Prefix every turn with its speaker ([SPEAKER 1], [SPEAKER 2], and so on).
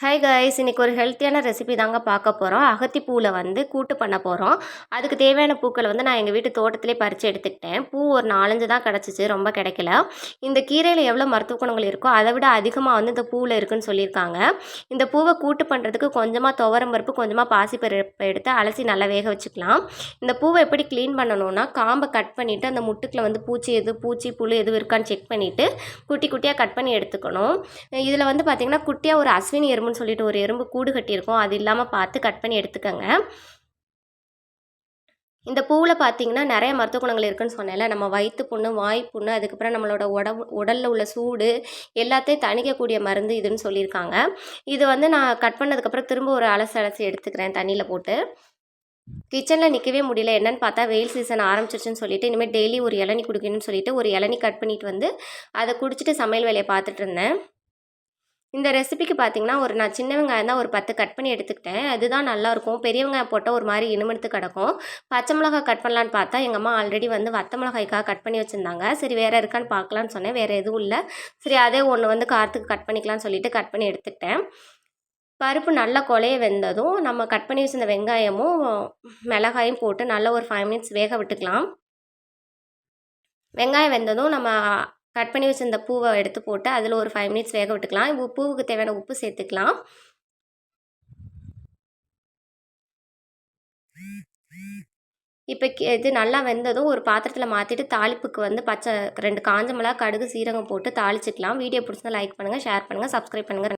[SPEAKER 1] Hi guys இன்றைக்கி ஒரு ஹெல்த்தியான ரெசிபி தாங்க பார்க்க போகிறோம் அகத்திப்பூவில் வந்து கூட்டு பண்ண போகிறோம் அதுக்கு தேவையான பூக்களை வந்து நான் எங்கள் வீட்டு தோட்டத்திலே பறித்து எடுத்துக்கிட்டேன். பூ ஒரு நாலஞ்சு தான் கிடச்சிச்சு ரொம்ப கிடைக்கல. இந்த கீரையில் எவ்வளோ மருத்துவ குணங்கள் இருக்கோ அதை விட அதிகமாக வந்து இந்த பூவில் இருக்குன்னு சொல்லியிருக்காங்க. இந்த பூவை கூட்டு பண்ணுறதுக்கு கொஞ்சமாக துவரம் பருப்பு கொஞ்சமாக பாசிப்பருப்பு எடுத்து அலசி நல்லா வேக வச்சுக்கலாம். இந்த பூவை எப்படி க்ளீன் பண்ணணும்னா காம்பை கட் பண்ணிவிட்டு அந்த முட்டுக்கில் வந்து பூச்சி எது பூச்சி புழு எதுவும் இருக்கான்னு செக் பண்ணிவிட்டு குட்டி குட்டியாக கட் பண்ணி எடுத்துக்கணும். இதில் வந்து பார்த்திங்கன்னா குட்டியாக ஒரு அஸ்வினி எறும்புன்னு சொல்லிட்டு ஒரு எறும்பு கூடு கட்டியிருக்கோம். அது இல்லாமல் பார்த்து கட் பண்ணி எடுத்துக்கோங்க. இந்த பூவில் பார்த்தீங்கன்னா நிறைய மருத்துவ குணங்கள் இருக்குன்னு சொன்னேன்ல. நம்ம வயிற்று புண்ணு வாய் புண்ணு அதுக்கப்புறம் நம்மளோட உடம்பு உடலில் உள்ள சூடு எல்லாத்தையும் தணிக்கக்கூடிய மருந்து இதுன்னு சொல்லியிருக்காங்க. இது வந்து நான் கட் பண்ணதுக்கப்புறம் திரும்ப ஒரு அலசி அலசி எடுத்துக்கிறேன் தண்ணியில் போட்டு. கிச்சனில் நிற்கவே முடியல. என்னன்னு பார்த்தா வெயில் சீசன் ஆரம்பிச்சிருச்சுன்னு சொல்லிட்டு இனிமேல் டெய்லி ஒரு இளநி குடிக்கணும்னு சொல்லிட்டு ஒரு இளநி கட் பண்ணிட்டு வந்து அதை குடிச்சிட்டு சமையல் வேலையை பார்த்துட்டு இருந்தேன். இந்த ரெசிபிக்கு பார்த்தீங்கன்னா ஒரு நான் சின்ன வெங்காயம் தான் ஒரு பத்து கட் பண்ணி எடுத்துக்கிட்டேன். அதுதான் நல்லாயிருக்கும். பெரிய வெங்காயம் போட்டால் ஒரு மாதிரி இனிமெடுத்து கிடக்கும். பச்சை மிளகா கட் பண்ணலான்னு பார்த்தா எங்கள் அம்மா ஆல்ரெடி வந்து வத்த மிளகாய்க்காக கட் பண்ணி வச்சுருந்தாங்க. சரி வேறு இருக்கான்னு பார்க்கலான்னு சொன்னேன். வேறு எதுவும் இல்லை. சரி அதே ஒன்று வந்து காரத்துக்கு கட் பண்ணிக்கலாம்னு சொல்லிட்டு கட் பண்ணி எடுத்துக்கிட்டேன். பருப்பு நல்லா கொலைய வெந்ததும் நம்ம கட் பண்ணி வச்சிருந்த வெங்காயமும் மிளகாயும் போட்டு நல்லா ஒரு ஃபைவ் மினிட்ஸ் வேக விட்டுக்கலாம். வெங்காயம் வெந்ததும் நம்ம கட் பண்ணி வச்சிருந்த பூவை எடுத்து போட்டு அதில் ஒரு ஃபைவ் மினிட்ஸ் வேக விட்டுக்கலாம். இப்போ பூவுக்கு தேவையான உப்பு சேர்த்துக்கலாம். இப்போ இது நல்லா வெந்ததும் ஒரு பாத்திரத்தில் மாற்றிட்டு தாளிப்புக்கு வந்து பச்சை ரெண்டு காஞ்ச மிளகா கடுகு சீரகம் போட்டு தாளிச்சிக்கலாம். வீடியோ பிடிச்சா லைக் பண்ணுங்கள் ஷேர் பண்ணுங்கள் சப்ஸ்கிரைப் பண்ணுங்கள்